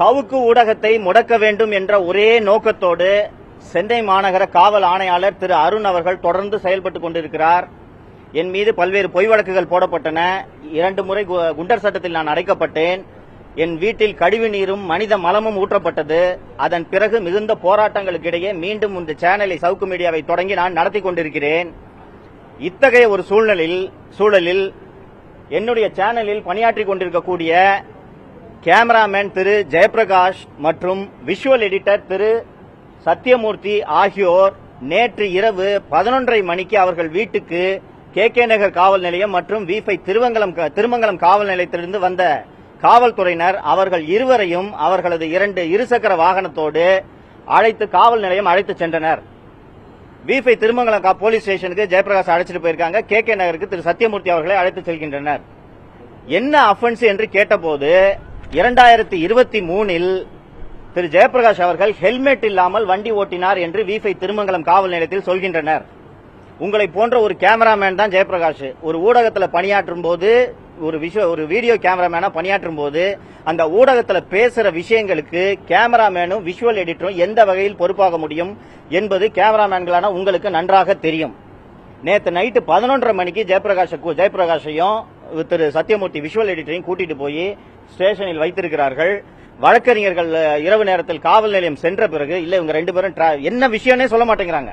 சவுக்கு ஊடகத்தை முடக்க வேண்டும் என்ற ஒரே நோக்கத்தோடு சென்னை மாநகர காவல் ஆணையாளர் திரு அருண் அவர்கள் தொடர்ந்து செயல்பட்டுக் கொண்டிருக்கிறார். என் மீது பல்வேறு பொய் வழக்குகள் போடப்பட்டன. இரண்டு முறை கு- குண்டர் சட்டத்தில் நான் அடைக்கப்பட்டேன். என் வீட்டில் கழிவு நீரும் மனித மலமும் ஊற்றப்பட்டது. அதன் பிறகு மிகுந்த போராட்டங்களுக்கு இடையே மீண்டும் இந்த சேனலை சவுக்கு மீடியாவை தொடங்கி நான் நடத்தி கொண்டிருக்கிறேன். இத்தகைய ஒரு சூழ்நிலையில் சூழலில் என்னுடைய சேனலில் பணியாற்றிக் கொண்டிருக்கக்கூடிய கேமராமேன் திரு ஜெயபிரகாஷ் மற்றும் விஷுவல் எடிட்டர் திரு சத்யமூர்த்தி ஆகியோர் நேற்று இரவு பதினொன்றரை மணிக்கு அவர்கள் வீட்டுக்கு கே கே நகர் காவல் நிலையம் மற்றும் விஃபை திருவங்கலம் திருமங்கலம் காவல் நிலையத்திலிருந்து வந்த காவல்துறையினர் அவர்கள் இருவரையும் அவர்களது இரண்டு இருசக்கர வாகனத்தோடு அழைத்து காவல் நிலையம் அழைத்து சென்றனர். விஃபை திருமங்கலம் போலீஸ் ஸ்டேஷனுக்கு ஜெயபிரகாஷ் அழைச்சிட்டு போயிருக்காங்க. கே கே நகருக்கு திரு சத்யமூர்த்தி அவர்களை அழைத்து செல்கின்றனர். என்ன அஃபென்ஸ் என்று கேட்டபோது இரண்டாயிரத்தி இருபத்தி மூணில் திரு. ஜெயபிரகாஷ் அவர்கள் ஹெல்மெட் இல்லாமல் வண்டி ஓட்டினார் என்று விஃபை திருமங்கலம் காவல் நிலையத்தில் சொல்கின்றனர். உங்களை போன்ற ஒரு கேமராமேன் தான் ஜெயபிரகாஷ் ஒரு ஊடகத்தில் பணியாற்றும் போது ஒரு விஷய ஒரு வீடியோ கேமராமேனா பணியாற்றும் போது அந்த ஊடகத்தில் பேசுற விஷயங்களுக்கு கேமராமேனும் விஷுவல் எடிட்டரும் எந்த வகையில் பொறுப்பாக முடியும் என்பது கேமராமேன்களான உங்களுக்கு நன்றாக தெரியும். நேற்று நைட்டு பதினொன்றரை மணிக்கு ஜெயபிரகாஷ ஜெயபிரகாஷையும் திரு சத்யமூர்த்தி விஷுவல் எடிட்டரையும் கூட்டிட்டு போய் ஸ்டேஷனில் வைத்திருக்கிறார்கள். வழக்கறிஞர்கள் இரவு நேரத்தில் காவல் நிலையம் சென்ற பிறகு இல்ல இவங்க ரெண்டு பேரும் என்ன விஷயம்னே சொல்ல மாட்டேங்கிறாங்க.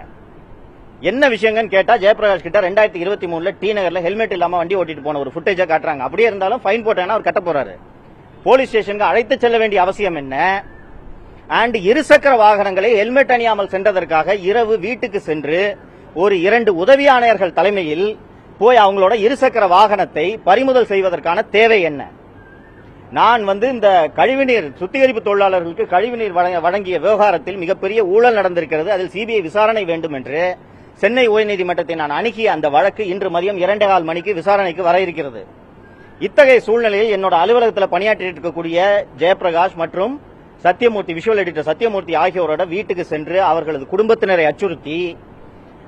என்ன விஷயங்கன்னு கேட்டா ஜெயபிரகாஷ் கிட்ட ரெண்டாயிரத்தி இருபத்தி மூணுல டி நகர்ல ஹெல்மெட் இல்லாம வண்டி ஓட்டிட்டு போன ஒரு ஃபுட்டேஜா காட்டுறாங்க. அப்படியே இருந்தாலும் ஃபைன் போட்டேன்னா அவர் கட்ட போறாரு. போலீஸ் ஸ்டேஷனுக்கு அழைத்து செல்ல வேண்டிய அவசியம் என்ன? அண்ட் இருசக்கர வாகனங்களை ஹெல்மெட் அணியாமல் சென்றதற்காக இரவு வீட்டுக்கு சென்று ஒரு இரண்டு உதவி ஆணையர்கள் தலைமையில் போய் அவங்களோட இருசக்கர வாகனத்தை பறிமுதல் செய்வதற்கான தேவை என்ன? நான் வந்து இந்த கழிவுநீர் சுத்திகரிப்பு தொழிலாளர்களுக்கு கழிவுநீர் வழங்கிய விவகாரத்தில் மிகப்பெரிய ஊழல் நடந்திருக்கிறது. அதில் சிபிஐ விசாரணை வேண்டும் என்று சென்னை உயர்நீதிமன்றத்தை நான் அணுகிய அந்த வழக்கு இன்று மதியம் இரண்டே கால் மணிக்கு விசாரணைக்கு வர இருக்கிறது. இத்தகைய சூழ்நிலையில் என்னோட அலுவலகத்தில் பணியாற்றிட்டு இருக்கக்கூடிய ஜெயபிரகாஷ் மற்றும் சத்தியமூர்த்தி விஷுவல் எடிட்டர் சத்தியமூர்த்தி ஆகியோரோட வீட்டுக்கு சென்று அவர்களது குடும்பத்தினரை அச்சுறுத்தி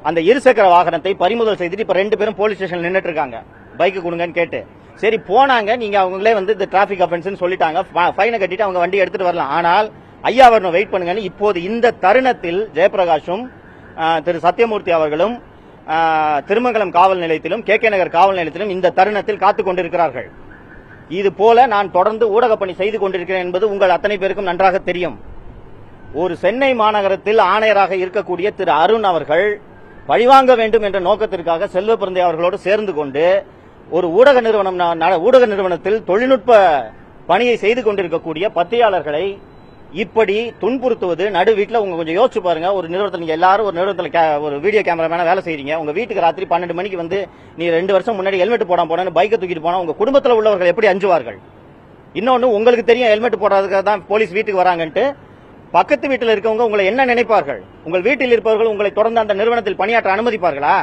அந்த இருசக்கர வாகனத்தை பறிமுதல் செய்துட்டு இப்ப ரெண்டு பேரும் போலீஸ் ஸ்டேஷன் நின்றுட்டு இருக்காங்க பைக்கு கொடுங்கன்னு கேட்டு. சரி போனாங்க. நீங்க அவங்களே வந்து இந்த டிராபிக் அஃபென்ஸ் சொல்லிட்டாங்க. ஃபைனை கட்டிட்டு அவங்க வண்டி எடுத்துட்டு வரலாம். ஆனால் ஐயா வரணும் வெயிட் பண்ணுங்கன்னு இப்போது இந்த தருணத்தில் ஜெயபிரகாஷும் திரு சத்யமூர்த்தி அவர்களும் திருமங்கலம் காவல் நிலையத்திலும் கே கே நகர் காவல் நிலையத்திலும் இந்த தருணத்தில் காத்துக் கொண்டிருக்கிறார்கள். இது போல நான் தொடர்ந்து ஊடகப்பணி செய்து கொண்டிருக்கிறேன் என்பது உங்கள் அத்தனை பேருக்கும் நன்றாக தெரியும். ஒரு சென்னை மாநகரத்தில் ஆணையராக இருக்கக்கூடிய திரு அருண் அவர்கள் பழிவாங்க வேண்டும் என்ற நோக்கத்திற்காக செல்வ பிறந்தை அவர்களோடு சேர்ந்து கொண்டு ஒரு ஊடக நிறுவனம் ஊடக நிறுவனத்தில் தொழில்நுட்ப பணியை செய்து கொண்டிருக்கக்கூடிய பத்திரிகையாளர்களை இப்படி துன்புறுத்துவது நடு வீட்டில் உங்க கொஞ்சம் யோசிச்சு பாருங்க. ஒரு நிறுவனத்தில் நீங்க எல்லாரும் ஒரு நிறுவனத்தில் ஒரு வீடியோ கேமராமேன வேலை செய்றீங்க. உங்க வீட்டுக்கு ராத்திரி பன்னெண்டு மணிக்கு வந்து நீ ரெண்டு வருஷம் முன்னாடி ஹெல்மெட் போடாம போனேன்னு பைக்கை தூக்கிட்டு போனா உங்க குடும்பத்தில் உள்ளவர்கள் எப்படி அஞ்சுவார்கள்? இன்னொன்னு உங்களுக்கு தெரியும் ஹெல்மெட் போடுறதுக்காக தான் போலீஸ் வீட்டுக்கு வராங்கன்ட்டு பக்கத்து வீட்டில் இருக்கவங்க உங்களை என்ன நினைப்பார்கள்? உங்கள் வீட்டில் இருப்பவர்கள் உங்களை தொடர்ந்து அந்த நிறுவனத்தில் பணியாற்ற அனுமதிப்பார்களா?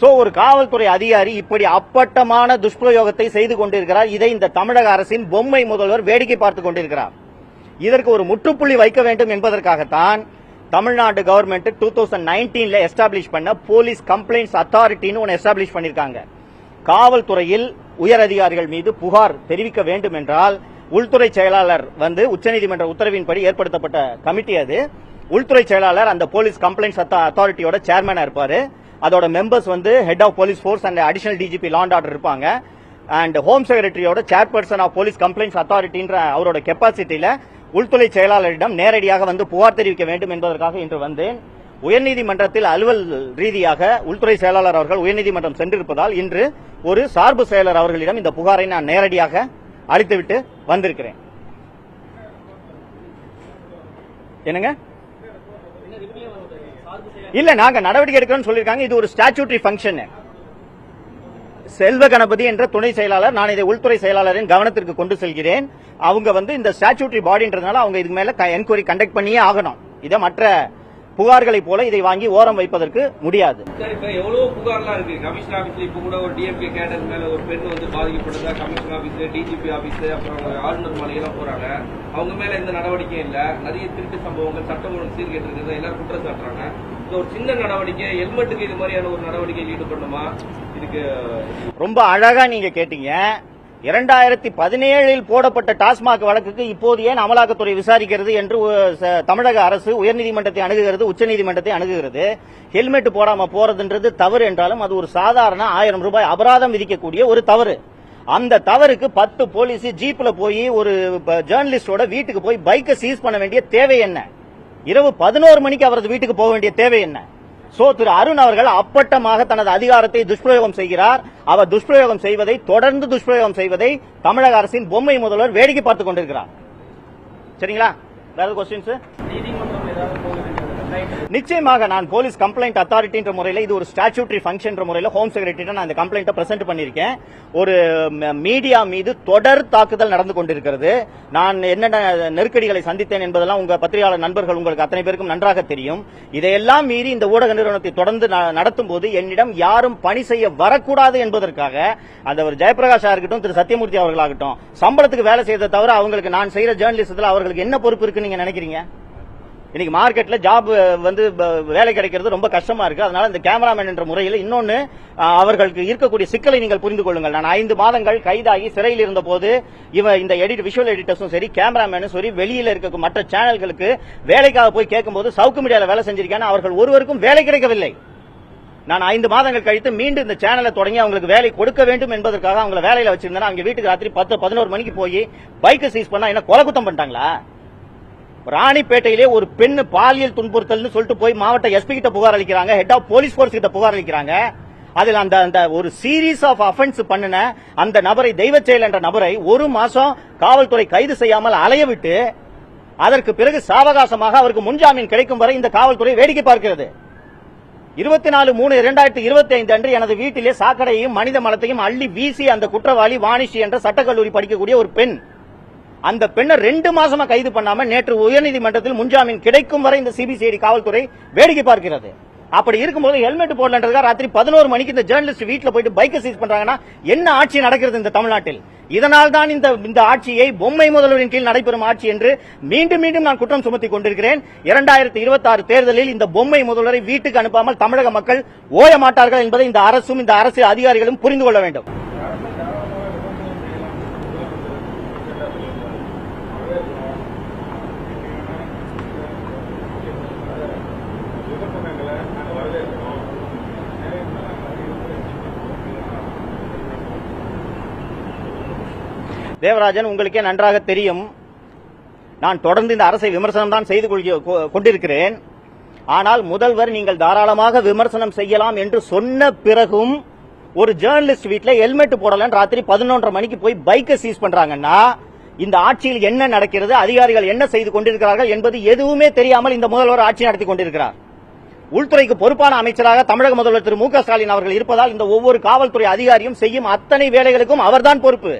சோ ஒரு காவல்துறை அதிகாரி இப்படி அப்பட்டமான துஷ்பிரயோகத்தை செய்து கொண்டிருக்கிறார். இதை இந்த தமிழக அரசின் பொம்மை முதல்வர் வேடிக்கை பார்த்துக் கொண்டிருக்கிறார். இதற்கு ஒரு முற்றுப்புள்ளி வைக்க வேண்டும் என்பதற்காகத்தான் தமிழ்நாடு கவர்மெண்ட் டூ தௌசண்ட் நைன்டீன்ல எஸ்டாப்ளிஷ் பண்ண போலீஸ் கம்ப்ளைண்ட்ஸ் அத்தாரிட்டின்னு ஒன்று எஸ்டாப்ளிஷ் பண்ணியிருக்காங்க காவல்துறையில் உயர் அதிகாரிகள் மீது புகார் தெரிவிக்க வேண்டும் என்றால் உள்துறை செயலாளர் வந்து உச்சநீதிமன்ற உத்தரவின்படி ஏற்படுத்தப்பட்ட கமிட்டி அது. உள்துறை செயலாளர் அந்த போலீஸ் கம்ப்ளைண்ட்ஸ் அத்தாரிட்டியோட சேர்மனா இருப்பாரு. அதோட மெம்பர்ஸ் வந்து head of police force and additional DGP law and order இருப்பாங்க. அண்ட் ஹோம் செக்ரட்டரியோட சேர்பர்சன் ஆஃப் போலீஸ் கம்ப்ளைண்ட்ஸ் அத்தாரிட்டின்ற அவரோட கெப்பாசிட்டியில உள்துறை செயலாளரிடம் நேரடியாக வந்து புகார் தெரிவிக்க வேண்டும் என்பதற்காக இன்று வந்தேன். உயர்நீதிமன்றத்தில் அலுவல் ரீதியாக உள்துறை செயலாளர் அவர்கள் உயர்நீதிமன்றம் சென்றிருப்பதால் இன்று ஒரு சார்பு செயலர் அவர்களிடம் இந்த புகாரை நான் நேரடியாக அளித்துவிட்டு வந்திருக்கிறேன். என்னங்க? இல்ல நாங்க நடவடிக்கை எடுக்கிறோம்னு சொல்லிருக்காங்க இது ஒரு ஸ்டாச்சுட்டரி ஃபங்க்ஷன் செல்வ கணபதி என்ற துணை செயலாளர் நான் இதை உள்துறை செயலாளரின் கவனத்திற்கு கொண்டு செல்கிறேன். அவங்க வந்து இந்த ஸ்டாச்சுட்டரி பாடின்றதுனால அவங்க இதுக்கு மேல என்கொயரி கண்டக்ட் பண்ணியே ஆகணும். இதை மற்ற புகார்களை போல இதை வாங்கி ஓரம் வைப்பதற்கு முடியாது. சார் இப்ப எவ்வளவு புகார்லாம் இருக்கு? கமிஷன் ஆபீஸ்ல இப்ப கூட ஒரு டிஎம்கே கேடர் மேல ஒரு பெண் வந்து பாதிக்கப்பட்டதா? கமிஷன் ஆபீஸ் டிஜிபி ஆபீஸ் அப்புறம் ஆளுநர் மாளிகைலாம் போறாங்க. அவங்க மேல எந்த நடவடிக்கையும் இல்ல. நிறைய திருட்டு சம்பவங்கள் சட்டம் ஒழுங்கு சீர்கேட்டு இருக்குது எல்லாரும் குற்றம் சாட்டுறாங்க ஒரு சின்ன நடவடிக்கை ஹெல்மெட்டுக்கு இது மாதிரியான ஒரு நடவடிக்கையில் ஈடுபடணுமா? இதுக்கு ரொம்ப அழகா நீங்க கேட்டீங்க. இரண்டாயிரத்தி பதினேழில் போடப்பட்ட டாஸ்மாக் வழக்குக்கு இப்போது ஏன் அமலாக்கத்துறை விசாரிக்கிறது என்று தமிழக அரசு உயர்நீதிமன்றத்தை அணுகுகிறது உச்சநீதிமன்றத்தை அணுகுகிறது. ஹெல்மெட் போடாம போறதுன்றது தவறு என்றாலும் அது ஒரு சாதாரண ஆயிரம் ரூபாய் அபராதம் விதிக்கக்கூடிய ஒரு தவறு. அந்த தவறுக்கு பத்து போலீஸ் ஜீப்ல போய் ஒரு ஜேர்னலிஸ்டோட வீட்டுக்கு போய் பைக்கை சீஸ் பண்ண வேண்டிய தேவை என்ன? இரவு பதினோரு மணிக்கு அவரது வீட்டுக்கு போக வேண்டிய தேவை என்ன? சோ திரு அருண் அவர்கள் அப்பட்டமாக தனது அதிகாரத்தை துஷ்பிரயோகம் செய்கிறார். அவர் துஷ்பிரயோகம் செய்வதை தொடர்ந்து துஷ்பிரயோகம் செய்வதை தமிழக அரசின் பொம்மை முதல்வர் வேடிக்கை பார்த்துக் கொண்டிருக்கிறார். சரிங்களா? வேற கொஸ்டின்ஸ் நிச்சயமாக நான் போலீஸ் கம்ப்ளைண்ட் அத்தாரிட்டின்ற முறையில் இது ஒரு ஸ்டாச்சுட்டரி ஃபங்க்ஷன் முறையில் ஹோம் செக்ரட்டரி நான் இந்த கம்ப்ளைண்ட்டை பிரசென்ட் பண்ணியிருக்கேன். ஒரு மீடியா மீது தொடர் தாக்குதல் நடந்து கொண்டிருக்கிறது. நான் என்னென்ன நெருக்கடிகளை சந்தித்தேன் என்பதெல்லாம் உங்க பத்திரிகையாளர் நண்பர்கள் உங்களுக்கு அத்தனை பேருக்கும் நன்றாக தெரியும். இதையெல்லாம் மீறி இந்த ஊடக நிறுவனத்தை தொடர்ந்து ந- நடத்தும் போது என்னிடம் யாரும் பணி செய்ய வரக்கூடாது என்பதற்காக அந்த ஒரு ஜெயபிரகாஷா இருக்கட்டும் திரு சத்யமூர்த்தி அவர்களாகட்டும் சம்பளத்துக்கு வேலை செய்யறதை தவிர அவங்களுக்கு நான் செய்யற ஜேர்னலிசத்தில் அவர்களுக்கு என்ன பொறுப்பு இருக்குன்னு நீங்க நினைக்கிறீங்க? இன்னைக்கு மார்க்கெட்ல ஜாப் வந்து வேலை கிடைக்கிறது ரொம்ப கஷ்டமா இருக்கு. அதனால இந்த கேமராமேன் என்ற முறையில் இன்னொன்னு அவர்களுக்கு இருக்கக்கூடிய சிக்கலை நீங்கள் புரிந்து கொள்ளுங்கள். நான் ஐந்து மாதங்கள் கைதாகி சிறையில் இருந்த போது இவன் இந்த எடிட் விஷுவல் எடிட்டர்ஸும் சரி கேமராமேனும் சரி வெளியில இருக்க மற்ற சேனல்களுக்கு வேலைக்காக போய் கேட்கும்போது சவுக்கு மீடியாவில் வேலை செஞ்சிருக்கேன் அவர்கள் ஒருவருக்கும் வேலை கிடைக்கவில்லை. நான் ஐந்து மாதங்கள் கழித்து மீண்டும் இந்த சேனலை தொடங்கி அவங்களுக்கு வேலை கொடுக்க வேண்டும் என்பதற்காக அவங்கள வேலையில வச்சிருந்தேன் அவங்க வீட்டுக்கு ராத்திரி பத்து பதினோரு மணிக்கு போய் பைக்கை சீஸ் பண்ணா என்ன கொலை குத்தம் பண்ணிட்டாங்களா? ராணிப்பேட்டையிலே ஒரு பெண் பாலியல் துன்புறுத்தல்னு சொல்லிட்டு போய் மாவட்ட எஸ்பி கிட்ட புகார் அளிக்கிறாங்க ஹெட் ஆஃப் போலீஸ் போர்ஸ் கிட்ட புகார் அளிக்கிறாங்க. அதில் அந்த அந்த ஒரு சீரீஸ் ஆஃப் அஃபென்ஸ் பண்ணின அந்த நபரை தெய்வச்செயல் என்ற நபரை ஒரு மாசம் காவல்துறை கைது செய்யாமல் அலைய விட்டு அதற்கு பிறகு சாவகாசமாக அவருக்கு முன்ஜாமீன் கிடைக்கும் வரை இந்த காவல்துறை வேடிக்கை பார்க்கிறது. இருபத்தி நாலு மூணு இரண்டாயிரத்தி இருபத்தி ஐந்து அன்று எனது வீட்டிலே சாக்கடையையும் மனித மலத்தையும் அள்ளி வீசி அந்த குற்றவாளி வாணிஷி என்ற சட்டக்கல்லூரி படிக்கக்கூடிய ஒரு பெண் அந்த பெண்ணை ரெண்டு மாசமா கைது பண்ணாம நேற்று உயர்நீதிமன்றத்தில் முன்ஜாமீன் கிடைக்கும் வரை இந்த சிபிசிஐடி காவல்துறை வேடிக்கை பார்க்கிறது. அப்படி இருக்கும்போது ஹெல்மெட் போடலன்றதுக்காக ராத்திரி பதினோரு மணிக்கு இந்த ஜேர்னலிஸ்ட் வீட்டில் போயிட்டு பைக்கை சீஸ் பண்றாங்கன்னா என்ன ஆட்சி நடக்கிறது இந்த தமிழ்நாட்டில்? இதனால் தான் இந்த இந்த ஆட்சியை பொம்மை முதல்வரின் கீழ் நடைபெறும் ஆட்சி என்று மீண்டும் மீண்டும் நான் குற்றம் சுமத்தி கொண்டிருக்கிறேன். இரண்டாயிரத்தி இருபத்தி ஆறு தேர்தலில் இந்த பொம்மை முதல்வரை வீட்டுக்கு அனுப்பாமல் தமிழக மக்கள் ஓய மாட்டார்கள் என்பதை இந்த அரசும் இந்த அரசு அதிகாரிகளும் புரிந்து கொள்ள வேண்டும். தேவராஜன் உங்களுக்கே நன்றாக தெரியும். நான் தொடர்ந்து இந்த அரசை விமர்சனம் தான் செய்து கொண்டிருக்கிறேன். ஆனால் முதல்வர் நீங்கள் தாராளமாக விமர்சனம் செய்யலாம் என்று சொன்ன பிறகும் ஒரு ஜேர்னலிஸ்ட் வீட்ல ஹெல்மெட் போடலன்னு ராத்திரி பதினொன்றரை மணிக்கு போய் பைக்கை சீஸ் பண்றாங்கன்னா இந்த ஆட்சியில் என்ன நடக்கிறது அதிகாரிகள் என்ன செய்து கொண்டிருக்கிறார்கள் என்பது எதுவுமே தெரியாமல் இந்த முதல்வர் ஆட்சி நடத்தி கொண்டிருக்கிறார். உள்துறைக்கு பொறுப்பான அமைச்சராக தமிழக முதல்வர் திரு மு க ஸ்டாலின் அவர்கள் இருப்பதால் இந்த ஒவ்வொரு காவல்துறை அதிகாரியும் செய்யும் அத்தனை வேலைகளுக்கும் அவர்தான் பொறுப்பு.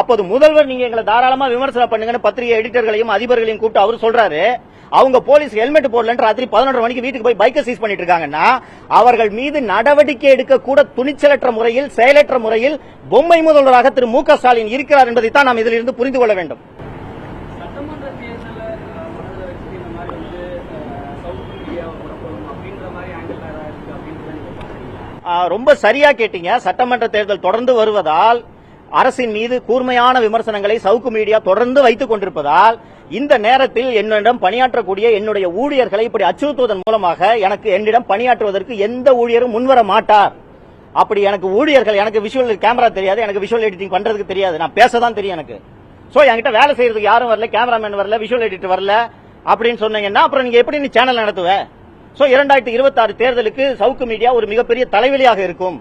அப்போது முதல்வர் நீங்க எங்களை தாராளமா விமர்சனம் பண்ணுங்கன்னு பத்திரிகை எடிட்டர்களையும் அதிபர்களையும் கூப்பிட்டு அவர் சொல்றாரு. அவங்க போலீஸ் ஹெல்மெட் போடலன்னு ராத்திரி பதினொன்றரை மணிக்கு வீட்டுக்கு போய் பைக்கை சீஸ் பண்ணிட்டு இருக்காங்கன்னா அவர்கள் மீது நடவடிக்கை எடுக்க கூட துணிச்சலற்ற முறையில் செயலற்ற முறையில் பொம்மை முதல்வராக திரு மு க ஸ்டாலின் இருக்கிறார் என்பதைத்தான் நாம் இதிலிருந்து புரிந்து கொள்ள வேண்டும். ரொம்ப சரியா கேட்டீங்க. சட்டமன்ற தேர்தல் தொடர்ந்து வருவதால் அரசின் மீது கூர்மையான விமர்சனங்களை சவுக்கு மீடியா தொடர்ந்து வைத்துக் கொண்டிருப்பதால் இந்த நேரத்தில் என்னிடம் பணியாற்றக்கூடிய என்னுடைய ஊழியர்களை இப்படி அச்சுறுத்துவதன் மூலமாக எனக்கு என்னிடம் பணியாற்றுவதற்கு எந்த ஊழியரும் முன்வர மாட்டார். அப்படி எனக்கு ஊழியர்கள் எனக்கு விஷுவல் கேமரா தெரியாது எனக்கு விஷுவல் எடிட்டிங் பண்றதுக்கு தெரியாது. நான் பேச தான் தெரியும் எனக்கு. சோ என்கிட்ட வேலை செய்யறதுக்கு யாரும் வரல கேமராமேன் வரல விஷுவல் எடிட்டர் வரல அப்படின்னு சொன்னீங்கன்னா அப்புறம் நீங்க எப்படி நீ சேனல் நடத்துவ? சோ இரண்டாயிரத்தி இருபத்தி ஆறு தேர்தலுக்கு சவுக்கு மீடியா ஒரு மிகப்பெரிய தலைவலியாக இருக்கும்.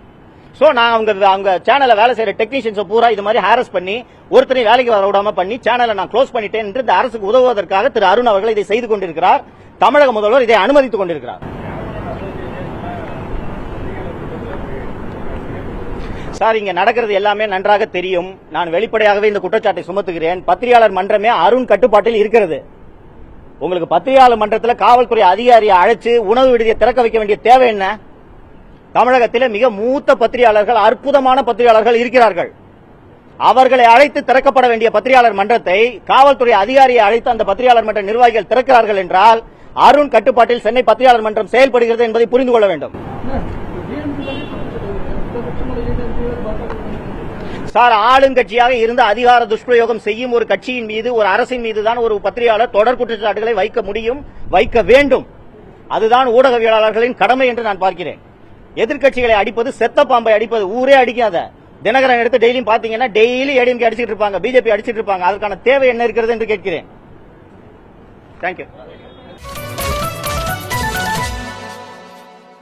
சோ நான் அவங்க அவங்க சேனல்ல வேலை செய்யற டெக்னீஷியன்ஸ் பூரா இது மாதிரி ஹாரஸ் பண்ணி ஒருத்தரையும் வேலைக்கு வர விடாம பண்ணி சேனலை நான் க்ளோஸ் பண்ணிட்டேன் என்று இந்த அரசுக்கு உதவுவதற்காக திரு அருண் அவர்கள் இதை செய்து கொண்டிருக்கிறார். தமிழக முதல்வர் இதை அனுமதித்துக் கொண்டிருக்கிறார். சார் இங்க நடக்கிறது எல்லாமே நன்றாக தெரியும். நான் வெளிப்படையாகவே இந்த குற்றச்சாட்டை சுமத்துகிறேன். பத்திரிகையாளர் மன்றமே அருண் கட்டுப்பாட்டில் இருக்கிறது. உங்களுக்கு பத்திரிகையாளர் மன்றத்தில் காவல்துறை அதிகாரியை அழைச்சு உணவு விடுதியை திறக்க வைக்க வேண்டிய தேவை என்ன? தமிழகத்திலே மிக மூத்த பத்திரிகையாளர்கள் அற்புதமான பத்திரிகையாளர்கள் இருக்கிறார்கள். அவர்களை அழைத்து திறக்கப்பட வேண்டிய பத்திரிகையாளர் மன்றத்தை காவல்துறை அதிகாரியை அழைத்து அந்த பத்திரிகையாளர் மன்ற நிர்வாகிகள் திறக்கிறார்கள் என்றால் அருண் கட்டுப்பாட்டில் சென்னை பத்திரிகையாளர் மன்றம் செயல்படுகிறது என்பதை புரிந்து கொள்ள வேண்டும். சார் ஆளுங்கட்சியாக இருந்து அதிகார துஷ்பிரயோகம் செய்யும் ஒரு கட்சியின் மீது ஒரு அரசின் மீது தான் ஒரு பத்திரிகையாளர் தொடர் குற்றச்சாட்டுகளை வைக்க முடியும் வைக்க வேண்டும். அதுதான் ஊடகவியலாளர்களின் கடமை என்று நான் பார்க்கிறேன். எதிர்க்கட்சிகளை அடிப்பது செத்த பாம்பை அடிப்பது ஊரே அடிக்காத. தினகரன் எடுத்து டெய்லியும் பாத்தீங்கன்னா டெய்லி ஏடிஎம்கே அடிச்சிட்டு இருப்பாங்க பிஜேபி அடிச்சிட்டு இருப்பாங்க. அதுக்கான தேவை என்ன இருக்கிறது என்று கேட்கிறேன். தேங்க்யூ